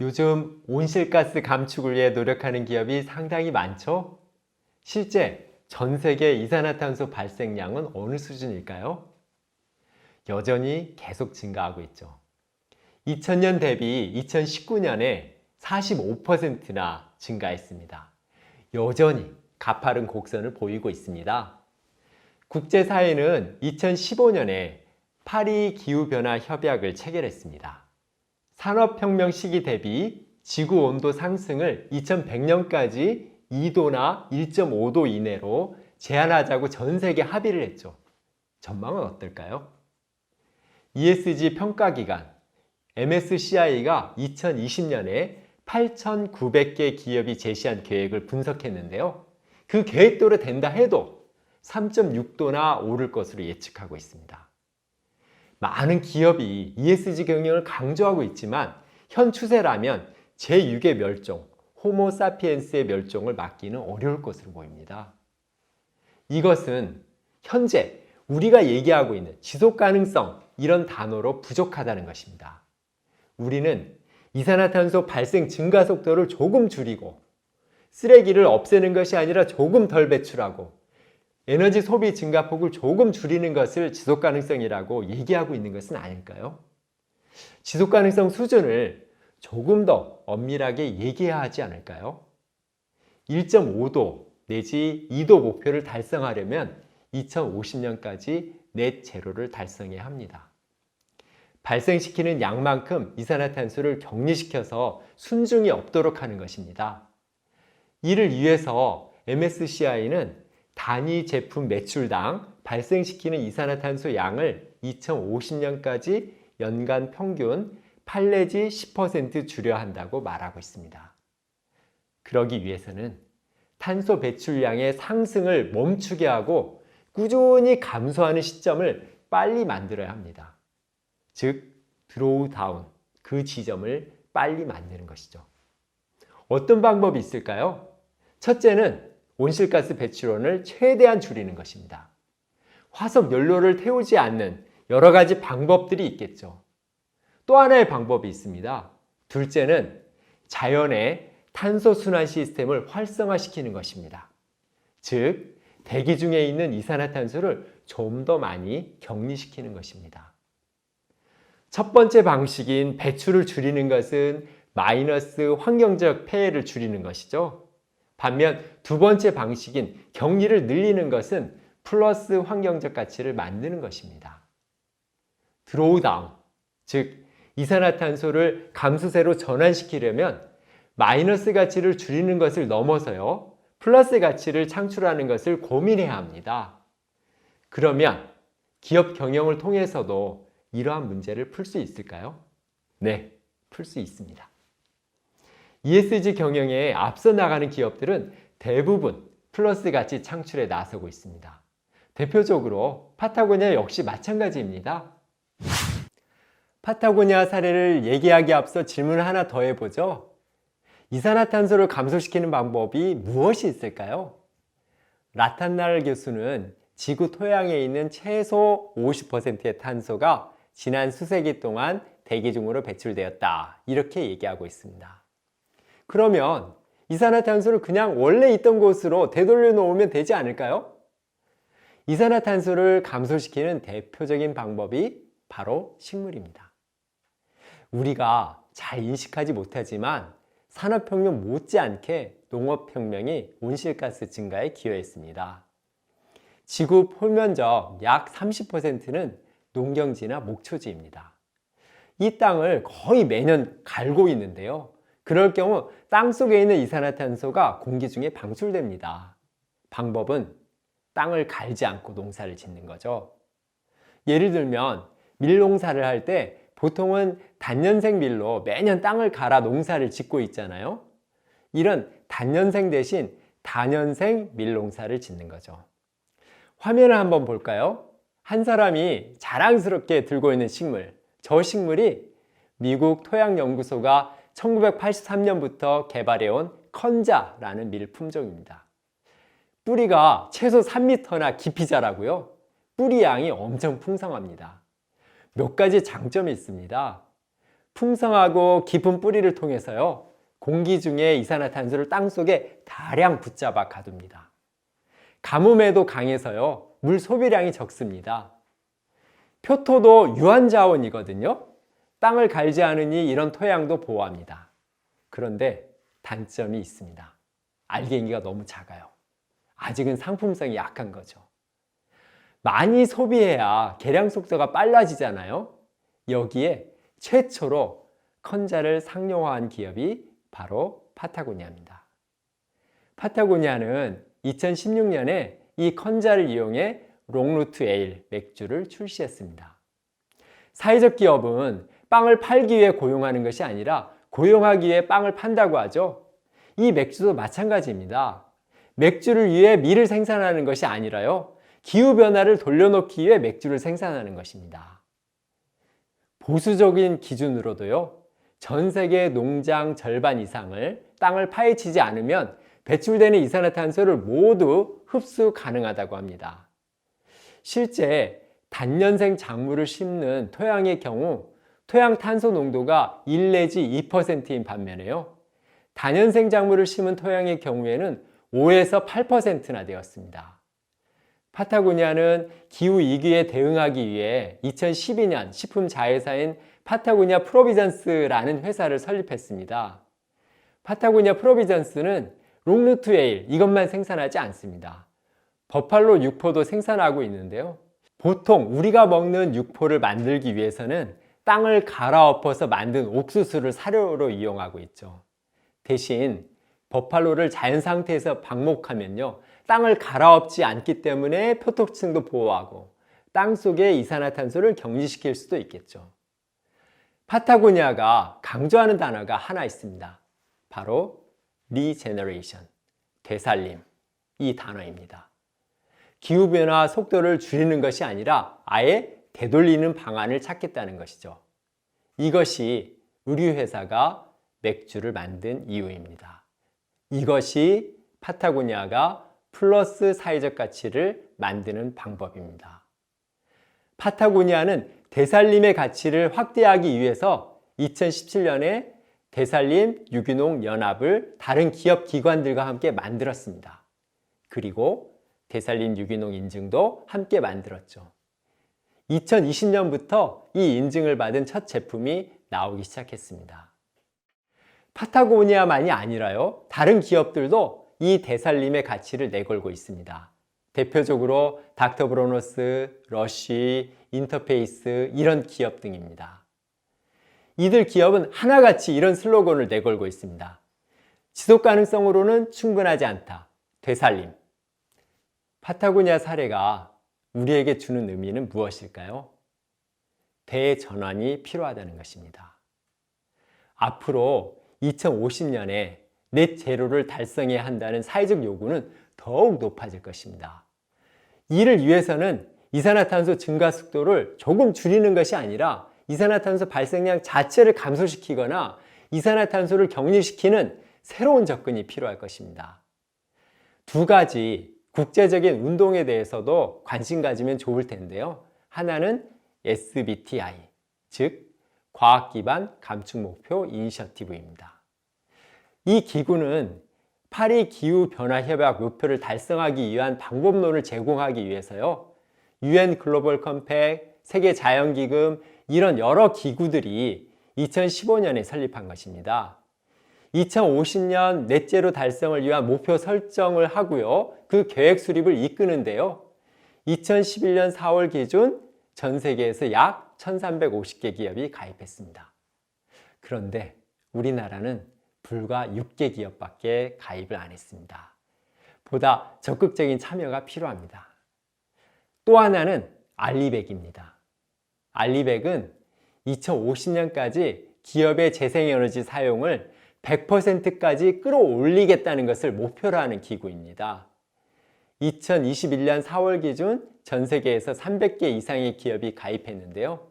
요즘 온실가스 감축을 위해 노력하는 기업이 상당히 많죠? 실제 전 세계 이산화탄소 발생량은 어느 수준일까요? 여전히 계속 증가하고 있죠. 2000년 대비 2019년에 45%나 증가했습니다. 여전히 가파른 곡선을 보이고 있습니다. 국제사회는 2015년에 파리 기후변화 협약을 체결했습니다. 산업혁명 시기 대비 지구 온도 상승을 2100년까지 2도나 1.5도 이내로 제한하자고 전 세계 합의를 했죠. 전망은 어떨까요? ESG 평가 기관 MSCI가 2020년에 8,900개 기업이 제시한 계획을 분석했는데요. 그 계획대로 된다 해도 3.6도나 오를 것으로 예측하고 있습니다. 많은 기업이 ESG 경영을 강조하고 있지만 현 추세라면 제6의 멸종, 호모 사피엔스의 멸종을 막기는 어려울 것으로 보입니다. 이것은 현재 우리가 얘기하고 있는 지속 가능성 이런 단어로 부족하다는 것입니다. 우리는 이산화탄소 발생 증가 속도를 조금 줄이고 쓰레기를 없애는 것이 아니라 조금 덜 배출하고 에너지 소비 증가폭을 조금 줄이는 것을 지속 가능성이라고 얘기하고 있는 것은 아닐까요? 지속 가능성 수준을 조금 더 엄밀하게 얘기해야 하지 않을까요? 1.5도 내지 2도 목표를 달성하려면 2050년까지 넷 제로를 달성해야 합니다. 발생시키는 양만큼 이산화탄소를 격리시켜서 순중이 없도록 하는 것입니다. 이를 위해서 MSCI는 단위 제품 매출당 발생시키는 이산화탄소 양을 2050년까지 연간 평균 8 내지 10% 줄여야 한다고 말하고 있습니다. 그러기 위해서는 탄소 배출량의 상승을 멈추게 하고 꾸준히 감소하는 시점을 빨리 만들어야 합니다. 즉, 드로우 다운, 그 지점을 빨리 만드는 것이죠. 어떤 방법이 있을까요? 첫째는 온실가스 배출원을 최대한 줄이는 것입니다. 화석 연료를 태우지 않는 여러 가지 방법들이 있겠죠. 또 하나의 방법이 있습니다. 둘째는 자연의 탄소 순환 시스템을 활성화시키는 것입니다. 즉, 대기 중에 있는 이산화탄소를 좀 더 많이 격리시키는 것입니다. 첫 번째 방식인 배출을 줄이는 것은 마이너스 환경적 폐해를 줄이는 것이죠. 반면 두 번째 방식인 격리를 늘리는 것은 플러스 환경적 가치를 만드는 것입니다. 드로우 다운, 즉 이산화탄소를 감수세로 전환시키려면 마이너스 가치를 줄이는 것을 넘어서요. 플러스 가치를 창출하는 것을 고민해야 합니다. 그러면 기업 경영을 통해서도 이러한 문제를 풀 수 있을까요? 네, 풀 수 있습니다. ESG 경영에 앞서 나가는 기업들은 대부분 플러스 가치 창출에 나서고 있습니다. 대표적으로 파타고니아 역시 마찬가지입니다. 파타고니아 사례를 얘기하기 앞서 질문을 하나 더 해보죠. 이산화탄소를 감소시키는 방법이 무엇이 있을까요? 라탄날 교수는 지구 토양에 있는 최소 50%의 탄소가 지난 수세기 동안 대기 중으로 배출되었다. 이렇게 얘기하고 있습니다. 그러면 이산화탄소를 그냥 원래 있던 곳으로 되돌려 놓으면 되지 않을까요? 이산화탄소를 감소시키는 대표적인 방법이 바로 식물입니다. 우리가 잘 인식하지 못하지만 산업혁명 못지않게 농업혁명이 온실가스 증가에 기여했습니다. 지구 표면적 약 30%는 농경지나 목초지입니다. 이 땅을 거의 매년 갈고 있는데요. 그럴 경우 땅 속에 있는 이산화탄소가 공기 중에 방출됩니다. 방법은 땅을 갈지 않고 농사를 짓는 거죠. 예를 들면 밀농사를 할 때 보통은 단년생 밀로 매년 땅을 갈아 농사를 짓고 있잖아요. 이런 단년생 대신 단연생 밀농사를 짓는 거죠. 화면을 한번 볼까요? 한 사람이 자랑스럽게 들고 있는 식물. 저 식물이 미국 토양연구소가 1983년부터 개발해온 컨자라는 밀 품종입니다. 뿌리가 최소 3m나 깊이 자라고요. 뿌리 양이 엄청 풍성합니다. 몇 가지 장점이 있습니다. 풍성하고 깊은 뿌리를 통해서요. 공기 중에 이산화탄소를 땅 속에 다량 붙잡아 가둡니다. 가뭄에도 강해서요. 물 소비량이 적습니다. 표토도 유한자원이거든요. 땅을 갈지 않으니 이런 토양도 보호합니다. 그런데 단점이 있습니다. 알갱이가 너무 작아요. 아직은 상품성이 약한 거죠. 많이 소비해야 개량 속도가 빨라지잖아요. 여기에 최초로 컨자를 상용화한 기업이 바로 파타고니아입니다. 파타고니아는 2016년에 이 컨자를 이용해 롱루트 에일 맥주를 출시했습니다. 사회적 기업은 빵을 팔기 위해 고용하는 것이 아니라 고용하기 위해 빵을 판다고 하죠. 이 맥주도 마찬가지입니다. 맥주를 위해 밀을 생산하는 것이 아니라요. 기후변화를 돌려놓기 위해 맥주를 생산하는 것입니다. 보수적인 기준으로도요. 전 세계 농장 절반 이상을 땅을 파헤치지 않으면 배출되는 이산화탄소를 모두 흡수 가능하다고 합니다. 실제 단년생 작물을 심는 토양의 경우 토양 탄소 농도가 1 내지 2%인 반면에요. 단연생 작물을 심은 토양의 경우에는 5에서 8%나 되었습니다. 파타고니아는 기후 위기에 대응하기 위해 2012년 식품 자회사인 파타고니아 프로비전스라는 회사를 설립했습니다. 파타고니아 프로비전스는 롱루트 에일 이것만 생산하지 않습니다. 버팔로 육포도 생산하고 있는데요. 보통 우리가 먹는 육포를 만들기 위해서는 땅을 갈아엎어서 만든 옥수수를 사료로 이용하고 있죠. 대신 버팔로를 자연 상태에서 방목하면요. 땅을 갈아엎지 않기 때문에 표토층도 보호하고 땅 속에 이산화탄소를 경지시킬 수도 있겠죠. 파타고니아가 강조하는 단어가 하나 있습니다. 바로 리제너레이션, 되살림 이 단어입니다. 기후변화 속도를 줄이는 것이 아니라 아예 되돌리는 방안을 찾겠다는 것이죠. 이것이 의류회사가 맥주를 만든 이유입니다. 이것이 파타고니아가 플러스 사회적 가치를 만드는 방법입니다. 파타고니아는 대살림의 가치를 확대하기 위해서 2017년에 대살림 유기농 연합을 다른 기업 기관들과 함께 만들었습니다. 그리고 대살림 유기농 인증도 함께 만들었죠. 2020년부터 이 인증을 받은 첫 제품이 나오기 시작했습니다. 파타고니아만이 아니라요. 다른 기업들도 이 대살림의 가치를 내걸고 있습니다. 대표적으로 닥터 브로노스, 러쉬, 인터페이스 이런 기업 등입니다. 이들 기업은 하나같이 이런 슬로건을 내걸고 있습니다. 지속 가능성으로는 충분하지 않다. 되살림. 파타고니아 사례가 우리에게 주는 의미는 무엇일까요? 대전환이 필요하다는 것입니다. 앞으로 2050년에 넷 제로를 달성해야 한다는 사회적 요구는 더욱 높아질 것입니다. 이를 위해서는 이산화탄소 증가 속도를 조금 줄이는 것이 아니라 이산화탄소 발생량 자체를 감소시키거나 이산화탄소를 격리시키는 새로운 접근이 필요할 것입니다. 두 가지 국제적인 운동에 대해서도 관심 가지면 좋을 텐데요. 하나는 SBTI, 즉 과학 기반 감축 목표 이니셔티브입니다. 이 기구는 파리 기후 변화 협약 목표를 달성하기 위한 방법론을 제공하기 위해서요. UN 글로벌 컴팩, 세계 자연 기금 이런 여러 기구들이 2015년에 설립한 것입니다. 2050년 넷제로 달성을 위한 목표 설정을 하고요. 그 계획 수립을 이끄는데요. 2011년 4월 기준 전 세계에서 약 1350개 기업이 가입했습니다. 그런데 우리나라는 불과 6개 기업밖에 가입을 안 했습니다. 보다 적극적인 참여가 필요합니다. 또 하나는 알리백입니다. 알리백은 2050년까지 기업의 재생에너지 사용을 100%까지 끌어올리겠다는 것을 목표로 하는 기구입니다. 2021년 4월 기준 전 세계에서 300개 이상의 기업이 가입했는데요.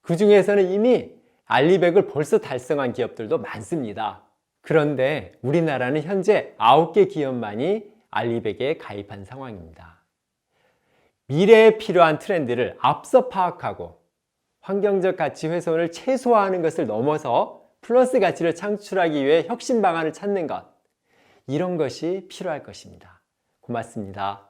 그 중에서는 이미 알리백을 벌써 달성한 기업들도 많습니다. 그런데 우리나라는 현재 9개 기업만이 알리백에 가입한 상황입니다. 미래에 필요한 트렌드를 앞서 파악하고 환경적 가치 훼손을 최소화하는 것을 넘어서 플러스 가치를 창출하기 위해 혁신 방안을 찾는 것. 이런 것이 필요할 것입니다. 고맙습니다.